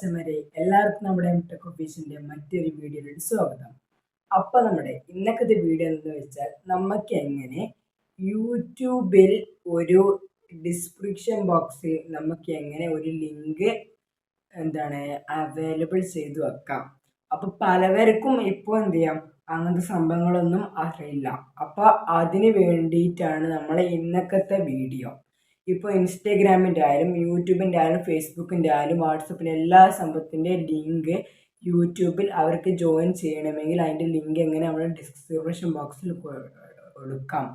മച്ചന്മാരെ എല്ലാവർക്കും നമ്മുടെ ടെക് ഓഫീസിന്റെ മറ്റൊരു വീഡിയോയിലേക്ക് സ്വാഗതം. അപ്പൊ നമ്മുടെ ഇന്നത്തെ വീഡിയോ എന്ന് വെച്ചാൽ നമുക്ക് എങ്ങനെ യൂട്യൂബിൽ ഒരു ഡിസ്ക്രിപ്ഷൻ ബോക്സിൽ നമുക്ക് എങ്ങനെ ഒരു ലിങ്ക് എന്താണ് അവൈലബിൾ ചെയ്തു വെക്കാം. അപ്പൊ പലവർക്കും ഇപ്പോൾ എന്ത് ചെയ്യാം? അങ്ങനത്തെ സംഭവങ്ങളൊന്നും അറിയില്ല. അപ്പൊ അതിന് വേണ്ടിയിട്ടാണ് നമ്മളെ ഇന്നത്തെ വീഡിയോ. ഇപ്പോൾ ഇൻസ്റ്റാഗ്രാമിന്റെ ആയാലും യൂട്യൂബിന്റെ ആയാലും ഫേസ്ബുക്കിന്റെ ആയാലും വാട്സപ്പിന്റെ എല്ലാ സംഭവത്തിന്റെ ലിങ്ക് യൂട്യൂബിൽ അവർക്ക് ജോയിൻ ചെയ്യണമെങ്കിൽ അതിന്റെ ലിങ്ക് എങ്ങനെ നമ്മൾ ഡിസ്ക്രിപ്ഷൻ ബോക്സിൽ കൊടുക്കാം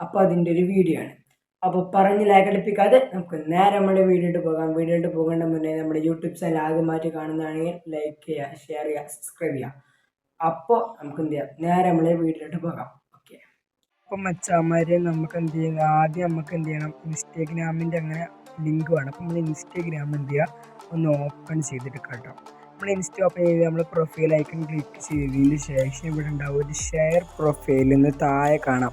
അപ്പോൾ അതിന്റെ ഒരു വീഡിയോ ആണ്. അപ്പോൾ പറഞ്ഞ് ലാഗടിപ്പിക്കാതെ നമുക്ക് നേരെ നമ്മുടെ വീഡിയോട്ട് പോകാം. വീഡിയോട്ട് പോകേണ്ട മുന്നേ നമ്മുടെ യൂട്യൂബ് ചാനൽ ആദ്യമായിട്ട് കാണുന്നതാണെങ്കിൽ ലൈക്ക് ചെയ്യുക ഷെയർ ചെയ്യുക സബ്സ്ക്രൈബ് ചെയ്യുക. അപ്പോൾ നമുക്ക് എന്ത് ചെയ്യാം? നേരെ നമ്മളെ വീഡിയോട്ട് പോകാം. അപ്പം മച്ചാമാരെ നമുക്ക് എന്ത് ചെയ്യുന്നത് ആദ്യം നമുക്ക് എന്ത് ചെയ്യണം ഇൻസ്റ്റാഗ്രാമിന്റെ അങ്ങനെ ലിങ്ക് വേണം. അപ്പം നമ്മൾ ഇൻസ്റ്റാഗ്രാം എന്ത് ചെയ്യുക? ഒന്ന് ഓപ്പൺ ചെയ്തിട്ട് കേട്ടോ. നമ്മൾ ഇൻസ്റ്റ ഓപ്പൺ ചെയ്ത് നമ്മൾ പ്രൊഫൈൽ ഐക്കൺ ക്ലിക്ക് ചെയ്തതിന് ശേഷം ഇവിടെ ഉണ്ടാവും ഒരു ഷെയർ പ്രൊഫൈലിൽ നിന്ന് താഴെ കാണാം.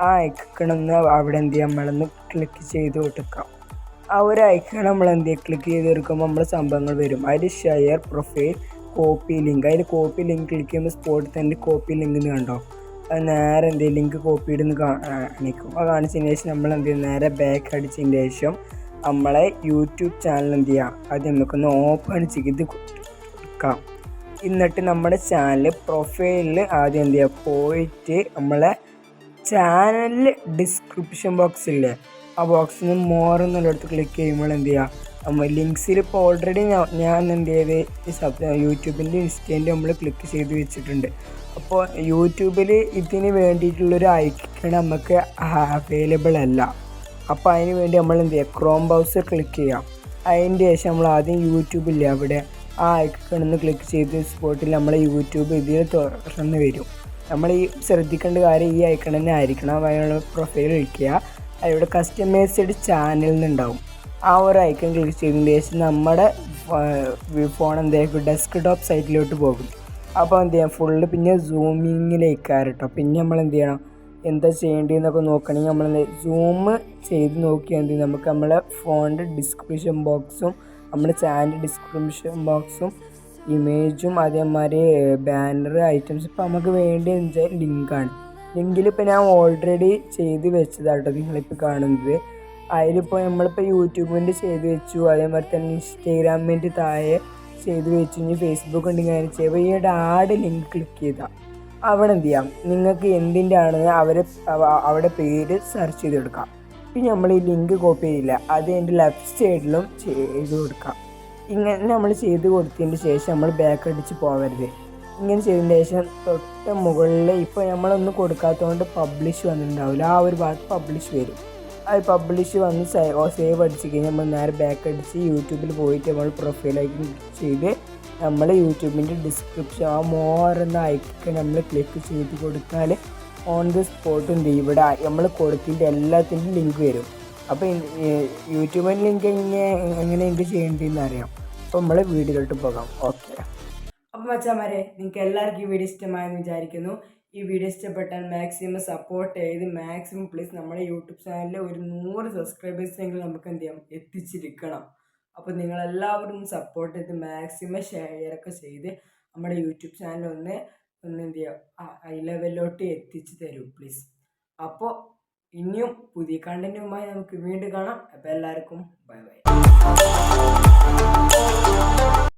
ആ ഐക്കണെന്ന് അവിടെ എന്ത് ചെയ്യാം? നമ്മളൊന്ന് ക്ലിക്ക് ചെയ്ത് കൊടുക്കാം. ആ ഒരു ഐക്കൺ നമ്മൾ എന്ത് ചെയ്യുക ക്ലിക്ക് ചെയ്ത് എടുക്കുമ്പോൾ നമ്മൾ സംഭവങ്ങൾ വരും. അതിൽ ഷെയർ പ്രൊഫൈൽ കോപ്പി ലിങ്ക് അതിൽ കോപ്പി ലിങ്ക് ക്ലിക്ക് ചെയ്യുമ്പോൾ സ്പോട്ടിൽ തന്നെ കോപ്പി ലിങ്ക് കണ്ടോ? നേരെ എന്ത് ചെയ്യും ലിങ്ക് കോപ്പി ഇടുന്ന് കാണിക്കും അത് കാണിച്ചതിന് ശേഷം നമ്മൾ എന്ത് ചെയ്യും? നേരെ ബാക്ക് അടിച്ചതിന് ശേഷം നമ്മളെ യൂട്യൂബ് ചാനൽ എന്ത് ചെയ്യാം? അത് നമുക്കൊന്ന് ഓപ്പൺ ചെയ്ത് കൊടുക്കാം എന്നിട്ട് നമ്മുടെ ചാനൽ പ്രൊഫൈലിൽ ആദ്യം എന്ത് ചെയ്യുക പോയിട്ട് നമ്മളെ ചാനലിൽ ഡിസ്ക്രിപ്ഷൻ ബോക്സ് ഇല്ലേ? ആ ബോക്സിൽ നിന്ന് മോർ എന്നുള്ളിടത്ത് ക്ലിക്ക് ചെയ്യുമ്പോൾ എന്ത് ചെയ്യുക ലിങ്ക്സിൽ ഇപ്പോൾ ഓൾറെഡി ഞാൻ എന്ത് ചെയ്ത്? യൂട്യൂബിന്റെ ഇൻസ്റ്റേന്റെ നമ്മൾ ക്ലിക്ക് ചെയ്ത് വെച്ചിട്ടുണ്ട്. അപ്പോൾ യൂട്യൂബിൽ ഇതിന് വേണ്ടിയിട്ടുള്ളൊരു ഐക്കൺ നമുക്ക് അവൈലബിൾ അല്ല. അപ്പോൾ അതിന് വേണ്ടി നമ്മൾ എന്ത് ചെയ്യുക ക്രോം ബ്രൗസർ ക്ലിക്ക് ചെയ്യാം. അതിന്റെ ശേഷം നമ്മൾ ആദ്യം യൂട്യൂബില്ലേ അവിടെ? ആ ഐക്കണെന്ന് ക്ലിക്ക് ചെയ്ത് സ്പോട്ടിൽ നമ്മൾ യൂട്യൂബ് ഇതിൽ തുറന്ന് വരും. നമ്മൾ ഈ ശ്രദ്ധിക്കേണ്ട കാര്യം ഈ ഐക്കൺ തന്നെ ആയിരിക്കണം. അതിനുള്ള പ്രൊഫൈൽ വയ്ക്കുക അതിവിടെ കസ്റ്റമൈസ്ഡ് ചാനൽ നിന്നുണ്ടാവും ആ ഒരു ഐക്കൺ ക്ലിക്ക് ചെയ്തതിന് ശേഷം നമ്മുടെ ഫോൺ എന്തായിരിക്കും ഡെസ്ക് ടോപ്പ് സൈറ്റിലോട്ട് പോകും. അപ്പോൾ എന്ത് ചെയ്യാം? ഫുള്ള് പിന്നെ സൂമിങ്ങിലേക്കാറ് കേട്ടോ പിന്നെ നമ്മൾ എന്ത് ചെയ്യണം? എന്താ ചെയ്യേണ്ടതെന്നൊക്കെ നോക്കണമെങ്കിൽ നമ്മൾ സൂം ചെയ്ത് നോക്കിയാൽ എന്ത് നമുക്ക് നമ്മളെ ഫോണിന്റെ ഡിസ്ക്രിപ്ഷൻ ബോക്സും നമ്മുടെ ചാനൽ ഡിസ്ക്രിപ്ഷൻ ബോക്സും ഇമേജും അതേമാതിരി ബാനർ ഐറ്റംസ് ഇപ്പോൾ നമുക്ക് വേണ്ടി എന്താ ലിങ്കാണ് ലിങ്കിൽ ഇപ്പോൾ ഞാൻ ഓൾറെഡി ചെയ്ത് വെച്ചതാട്ടോ നിങ്ങളിപ്പോൾ കാണുന്നത്. അതിലിപ്പോൾ നമ്മളിപ്പോൾ യൂട്യൂബിന്റെ ചെയ്ത് വെച്ചു. അതേമാതിരി തന്നെ ഇൻസ്റ്റാഗ്രാമിന്റെ താഴെ ചെയ്ത് വെച്ചു. ഇനി ഫേസ്ബുക്ക് ഉണ്ടെങ്കിൽ അങ്ങനെ ചെയ്യുമ്പോൾ ഈ ആഡ് ലിങ്ക് ക്ലിക്ക് ചെയ്താൽ അവിടെ എന്ത് ചെയ്യാം? നിങ്ങൾക്ക് എന്തിന്റെ ആണെന്ന് അവരെ അവിടെ പേര് സെർച്ച് ചെയ്ത് കൊടുക്കാം. പിന്നെ നമ്മൾ ഈ ലിങ്ക് കോപ്പി ചെയ്യില്ല. അത് എന്റെ ലെഫ്റ്റ് സൈഡിലും ചെയ്ത് കൊടുക്കാം. ഇങ്ങനെ നമ്മൾ ചെയ്ത് കൊടുത്തതിന് ശേഷം നമ്മൾ ബാക്ക് അടിച്ച് പോകരുത് ഇങ്ങനെ ചെയ്തതിന് ശേഷം തൊട്ട് മുകളിൽ ഇപ്പോൾ നമ്മളൊന്നും കൊടുക്കാത്തതുകൊണ്ട് പബ്ലിഷ് വന്നിട്ടുണ്ടാവില്ല. ആ ഒരു ഭാഗത്ത് പബ്ലിഷ് വരും. അത് പബ്ലിഷ് വന്ന് സേവ് അടിച്ച് കഴിഞ്ഞാൽ നമ്മൾ നേരെ ബാക്ക് അടിച്ച് യൂട്യൂബിൽ പോയിട്ട് നമ്മൾ പ്രൊഫൈലേക്ക് ചെയ്ത് നമ്മൾ യൂട്യൂബിന്റെ ഡിസ്ക്രിപ്ഷൻ ആ മോർ എന്ന ഐക്കൺ നമ്മൾ ക്ലിക്ക് ചെയ്ത് കൊടുത്താൽ ഓൺ ദി സ്പോട്ട് ഇവിടെ നമ്മൾ കൊടുത്തിന്റെ എല്ലാത്തിന്റെ ലിങ്ക് വരും. അപ്പോൾ യൂട്യൂബിന്റെ ലിങ്ക് എങ്ങനെ എങ്ങനെ എന്ത് ചെയ്യേണ്ടതെന്ന് അറിയാം. അപ്പോൾ നമ്മൾ വീഡിയോയിലോട്ട് പോകാം. ഓക്കെ അപ്പോൾ മച്ചാമാരെ നിങ്ങൾക്ക് എല്ലാവർക്കും ഈ വീഡിയോ ഇഷ്ടമായെന്ന് വിചാരിക്കുന്നു. ഈ വീഡിയോ ഇഷ്ടപ്പെട്ടാൽ മാക്സിമം സപ്പോർട്ട് ചെയ്ത് മാക്സിമം പ്ലീസ് നമ്മുടെ യൂട്യൂബ് ചാനലിൽ ഒരു നൂറ് സബ്സ്ക്രൈബേഴ്സെങ്കിലും നമുക്ക് എന്ത് ചെയ്യാം? എത്തിച്ചിരിക്കണം. അപ്പോൾ നിങ്ങളെല്ലാവരും സപ്പോർട്ട് ചെയ്ത് മാക്സിമം ഷെയറൊക്കെ ചെയ്ത് നമ്മുടെ യൂട്യൂബ് ചാനൽ ഒന്ന് ഒന്ന് എന്ത് ചെയ്യാം? ഹൈ ലെവലിലോട്ട് എത്തിച്ചു തരൂ പ്ലീസ് അപ്പോൾ ഇനിയും പുതിയ കണ്ടന്റുമായി നമുക്ക് വീണ്ടും കാണാം. അപ്പോൾ എല്ലാവർക്കും ബൈ ബൈ